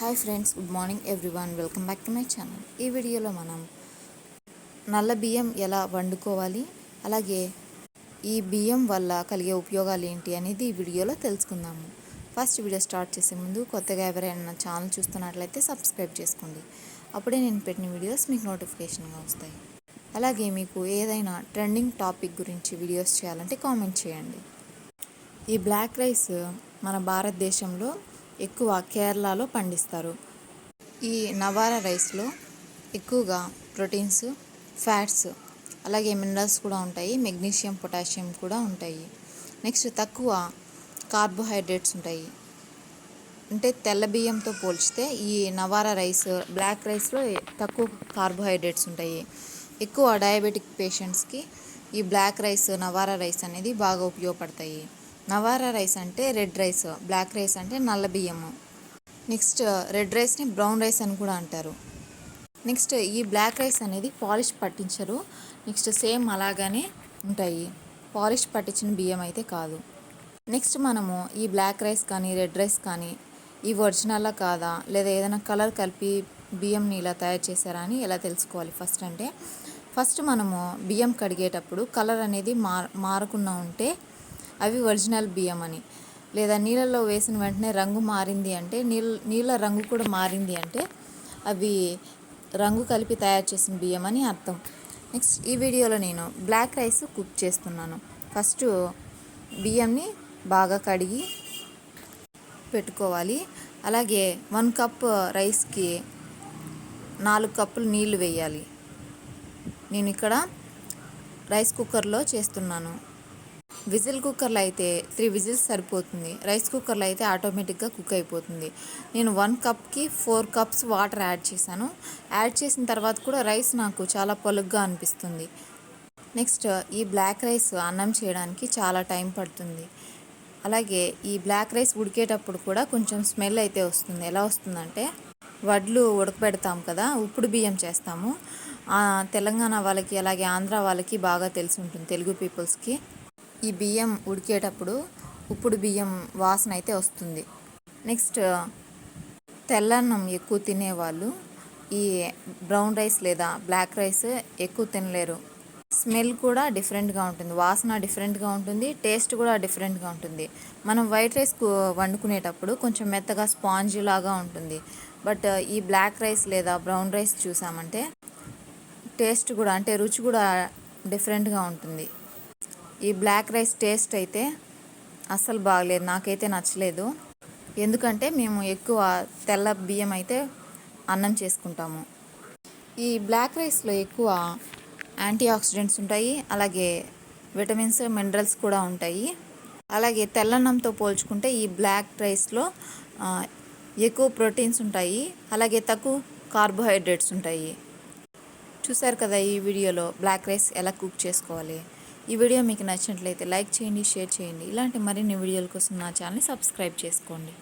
Hi friends good morning everyone. Welcome back to my channel. ఈ వీడియోలో మనం నల్ల బియ్యం ఎలా వండుకోవాలి అలాగే ఈ బియ్యం వల్ల కలిగే ఉపయోగాలు ఏంటి అనేది ఈ వీడియోలో తెలుసుకుందాము. ఫస్ట్ వీడియో స్టార్ట్ చేసే ముందు కొత్తగా ఎవరైనా నా ఛానల్ చూస్తున్నట్లయితే సబ్స్క్రైబ్ చేసుకోండి. అప్పుడే నేను పెట్టిన వీడియోస్ మీకు నోటిఫికేషన్గా వస్తాయి. అలాగే మీకు ఏదైనా ట్రెండింగ్ టాపిక్ గురించి వీడియోస్ చేయాలంటే కామెంట్ చేయండి. ఈ బ్లాక్ రైస్ మన భారతదేశంలో ఎక్కువ కేరళలో పండిస్తారు. ఈ నవారా రైస్లో ఎక్కువగా ప్రోటీన్స్ ఫ్యాట్స్ అలాగే మినరల్స్ కూడా ఉంటాయి. మెగ్నీషియం పొటాషియం కూడా ఉంటాయి. నెక్స్ట్ తక్కువ కార్బోహైడ్రేట్స్ ఉంటాయి. అంటే తెల్ల బియ్యంతో పోల్చితే ఈ నవారా రైస్ బ్లాక్ రైస్లో తక్కువ కార్బోహైడ్రేట్స్ ఉంటాయి. ఎక్కువ డయాబెటిక్ పేషెంట్స్కి ఈ బ్లాక్ రైస్ నవారా రైస్ అనేది బాగా ఉపయోగపడతాయి. నవారా రైస్ అంటే రెడ్ రైస్ బ్లాక్ రైస్ అంటే నల్ల బియ్యము. నెక్స్ట్ రెడ్ రైస్ని బ్రౌన్ రైస్ అని కూడా అంటారు. నెక్స్ట్ ఈ బ్లాక్ రైస్ అనేది పాలిష్ పట్టించరు. నెక్స్ట్ సేమ్ అలాగానే ఉంటాయి. పాలిష్ పట్టించిన బియ్యం అయితే కాదు. నెక్స్ట్ మనము ఈ బ్లాక్ రైస్ కానీ రెడ్ రైస్ కానీ ఈ ఒరిజినల్లా కాదా? లేదా ఏదైనా కలర్ కలిపి బియ్యంని ఇలా తయారు చేశారా అని ఎలా తెలుసుకోవాలి ఫస్ట్ అంటే ఫస్ట్ మనము బియ్యం కడిగేటప్పుడు కలర్ అనేది మార్ మారకుండా ఉంటే అవి ఒరిజినల్ బియ్యం అని. లేదా నీళ్ళల్లో వేసిన వెంటనే రంగు మారింది అంటే నీళ్ళ నీళ్ళ రంగు కూడా మారింది అంటే అవి రంగు కలిపి తయారు చేసిన బియ్యం అని అర్థం. నెక్స్ట్ ఈ వీడియోలో నేను బ్లాక్ రైస్ కుక్ చేస్తున్నాను. ఫస్ట్ బియ్యంని బాగా కడిగి పెట్టుకోవాలి. అలాగే వన్ కప్ రైస్కి నాలుగు కప్పులు నీళ్ళు వేయాలి. నేను ఇక్కడ రైస్ కుక్కర్లో చేస్తున్నాను. విజిల్ కుక్కర్లో అయితే త్రీ విజిల్స్ సరిపోతుంది. రైస్ కుక్కర్లో అయితే ఆటోమేటిక్గా కుక్ అయిపోతుంది. నేను వన్ కప్కి ఫోర్ కప్స్ వాటర్ యాడ్ చేశాను. యాడ్ చేసిన తర్వాత కూడా రైస్ నాకు చాలా పలుగ్గా అనిపిస్తుంది. నెక్స్ట్ ఈ బ్లాక్ రైస్ అన్నం చేయడానికి చాలా టైం పడుతుంది. అలాగే ఈ బ్లాక్ రైస్ ఉడికేటప్పుడు కూడా కొంచెం స్మెల్ అయితే వస్తుంది. ఎలా వస్తుందంటే వడ్లు ఉడకబెడతాం కదా ఉప్పుడు బియ్యం చేస్తాము. తెలంగాణ వాళ్ళకి అలాగే ఆంధ్ర వాళ్ళకి బాగా తెలిసి ఉంటుంది తెలుగు పీపుల్స్కి. ఈ బియ్యం ఉడికేటప్పుడు ఉప్పుడు బియ్యం వాసన అయితే వస్తుంది. నెక్స్ట్ తెల్లన్నం ఎక్కువ తినేవాళ్ళు ఈ బ్రౌన్ రైస్ లేదా బ్లాక్ రైస్ ఎక్కువ తినలేరు. స్మెల్ కూడా డిఫరెంట్గా ఉంటుంది వాసన డిఫరెంట్గా ఉంటుంది టేస్ట్ కూడా డిఫరెంట్గా ఉంటుంది. మనం వైట్ రైస్ వండుకునేటప్పుడు కొంచెం మెత్తగా స్పాంజ్ లాగా ఉంటుంది. బట్ ఈ బ్లాక్ రైస్ లేదా బ్రౌన్ రైస్ చూసామంటే టేస్ట్ కూడా అంటే రుచి కూడా డిఫరెంట్గా ఉంటుంది. ఈ బ్లాక్ రైస్ టేస్ట్ అయితే అస్సలు బాగలేదు నాకైతే నచ్చలేదు. ఎందుకంటే మేము ఎక్కువ తెల్ల బియ్యం అయితే అన్నం చేసుకుంటాము. ఈ బ్లాక్ రైస్లో ఎక్కువ యాంటీ ఆక్సిడెంట్స్ ఉంటాయి అలాగే విటమిన్స్ మినరల్స్ కూడా ఉంటాయి. అలాగే తెల్లన్నంతో పోల్చుకుంటే ఈ బ్లాక్ రైస్లో ఎక్కువ ప్రోటీన్స్ ఉంటాయి అలాగే తక్కువ కార్బోహైడ్రేట్స్ ఉంటాయి. చూసారు కదా ఈ వీడియోలో బ్లాక్ రైస్ ఎలా కుక్ చేసుకోవాలి? ఈ వీడియో మీకు నచ్చినట్లయితే లైక్ చేయండి షేర్ చేయండి. ఇలాంటి మరిన్ని వీడియోల కోసం నా ఛానల్ని సబ్స్క్రైబ్ చేసుకోండి.